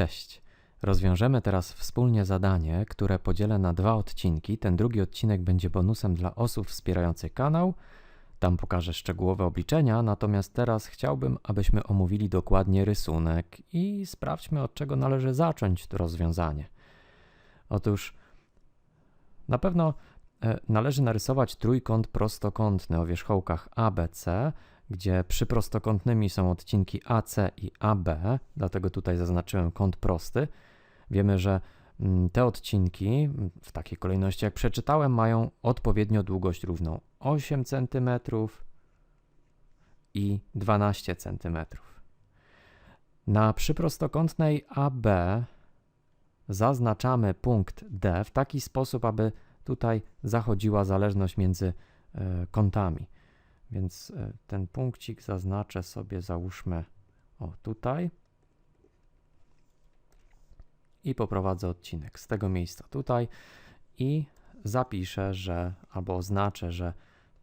Cześć. Rozwiążemy teraz wspólnie zadanie, które podzielę na dwa odcinki. Ten drugi odcinek będzie bonusem dla osób wspierających kanał. Tam pokażę szczegółowe obliczenia, natomiast teraz chciałbym, abyśmy omówili dokładnie rysunek i sprawdźmy, od czego należy zacząć rozwiązanie. Otóż na pewno e, należy narysować trójkąt prostokątny o wierzchołkach ABC, gdzie przyprostokątnymi są odcinki AC i AB, dlatego tutaj zaznaczyłem kąt prosty. Wiemy, że mm, te odcinki w takiej kolejności, jak przeczytałem, mają odpowiednio długość równą 8 cm i 12 cm. Na przyprostokątnej AB zaznaczamy punkt D w taki sposób, aby tutaj zachodziła zależność między e, kątami. Więc e, ten punkcik zaznaczę sobie, załóżmy o tutaj i poprowadzę odcinek z tego miejsca tutaj i zapiszę, że albo oznaczę, że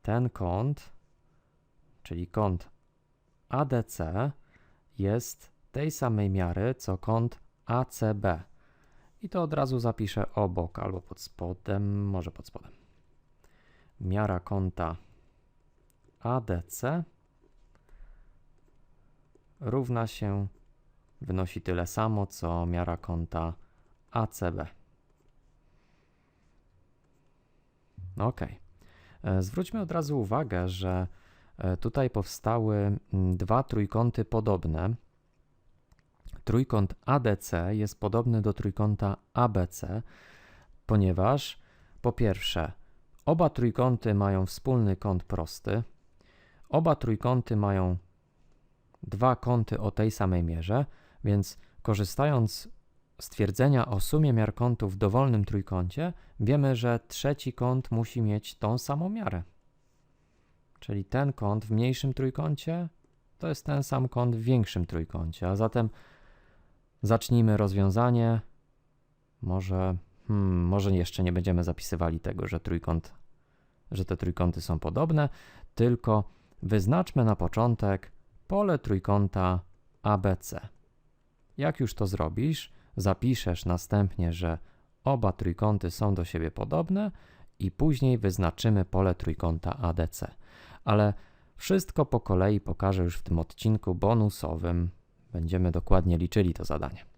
ten kąt, czyli kąt ADC jest tej samej miary co kąt ACB. I to od razu zapiszę obok albo pod spodem, może pod spodem. Miara kąta ADC równa się, wynosi tyle samo, co miara kąta ACB. Ok. Zwróćmy od razu uwagę, że e, tutaj powstały dwa trójkąty podobne. Trójkąt ADC jest podobny do trójkąta ABC, ponieważ po pierwsze, oba trójkąty mają wspólny kąt prosty, Oba trójkąty mają dwa kąty o tej samej mierze, więc korzystając z twierdzenia o sumie miar kątów w dowolnym trójkącie, wiemy, że trzeci kąt musi mieć tą samą miarę. Czyli ten kąt w mniejszym trójkącie to jest ten sam kąt w większym trójkącie. A zatem zacznijmy rozwiązanie. Może, hmm, może jeszcze nie będziemy zapisywali tego, że trójkąt, że te trójkąty są podobne, tylko Wyznaczmy na początek pole trójkąta ABC. Jak już to zrobisz, zapiszesz następnie, że oba trójkąty są do siebie podobne i później wyznaczymy pole trójkąta ADC. Ale wszystko po kolei pokażę już w tym odcinku bonusowym. Będziemy dokładnie liczyli to zadanie.